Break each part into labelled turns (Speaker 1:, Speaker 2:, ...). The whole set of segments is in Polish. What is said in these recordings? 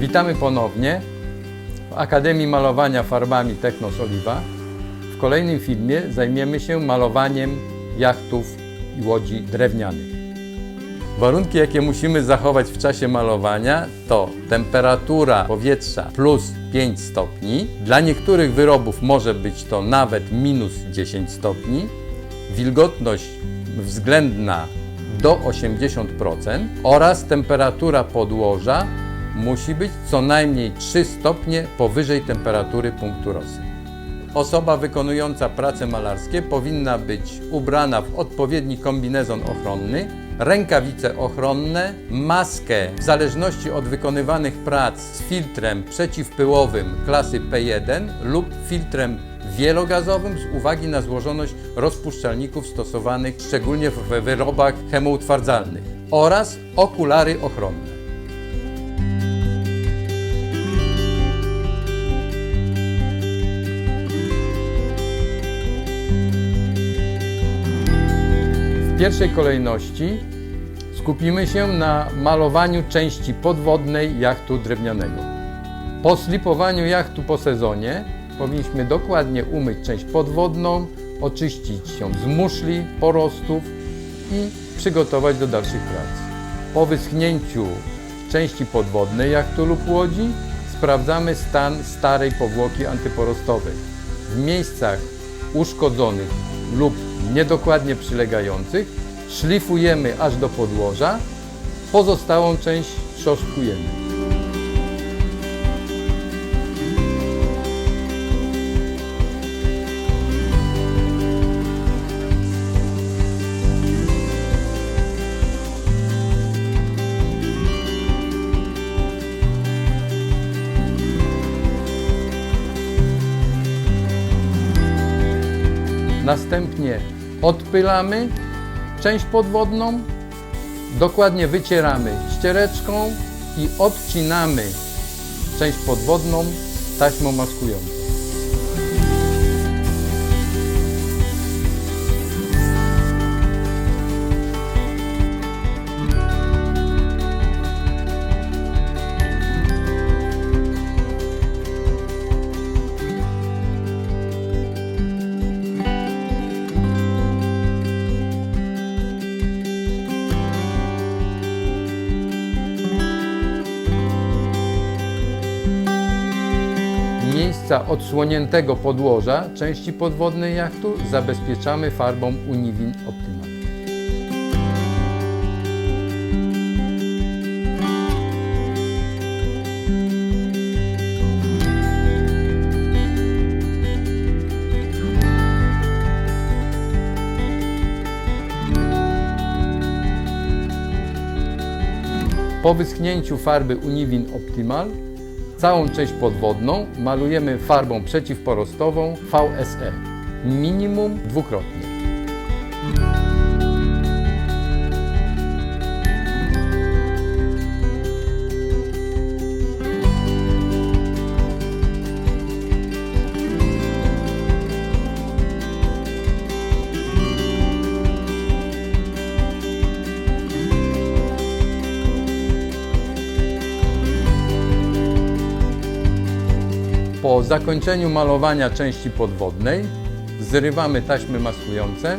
Speaker 1: Witamy ponownie w Akademii Malowania Farbami Technos Oliwa. W kolejnym filmie zajmiemy się malowaniem jachtów i łodzi drewnianych. Warunki, jakie musimy zachować w czasie malowania, to temperatura powietrza plus 5 stopni. Dla niektórych wyrobów może być to nawet minus 10 stopni. Wilgotność względna do 80% oraz temperatura podłoża musi być co najmniej 3 stopnie powyżej temperatury punktu Rosy. Osoba wykonująca prace malarskie powinna być ubrana w odpowiedni kombinezon ochronny, rękawice ochronne, maskę w zależności od wykonywanych prac z filtrem przeciwpyłowym klasy P1 lub filtrem wielogazowym z uwagi na złożoność rozpuszczalników stosowanych szczególnie w wyrobach chemoutwardzalnych oraz okulary ochronne. Pierwszej kolejności skupimy się na malowaniu części podwodnej jachtu drewnianego. Po slipowaniu jachtu po sezonie powinniśmy dokładnie umyć część podwodną, oczyścić ją z muszli, porostów i przygotować do dalszych prac. Po wyschnięciu części podwodnej jachtu lub łodzi sprawdzamy stan starej powłoki antyporostowej. W miejscach uszkodzonych lub niedokładnie przylegających szlifujemy aż do podłoża, pozostałą część szosztkujemy. Następnie odpylamy część podwodną, dokładnie wycieramy ściereczką i odcinamy część podwodną taśmą maskującą. Miejsca odsłoniętego podłoża części podwodnej jachtu zabezpieczamy farbą Univin Optimal. Po wyschnięciu farby Univin Optimal całą część podwodną malujemy farbą przeciwporostową VSE. Minimum dwukrotnie. Po zakończeniu malowania części podwodnej zrywamy taśmy maskujące.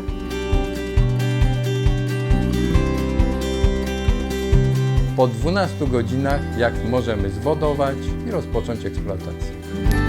Speaker 1: Po 12 godzinach jak możemy zwodować i rozpocząć eksploatację.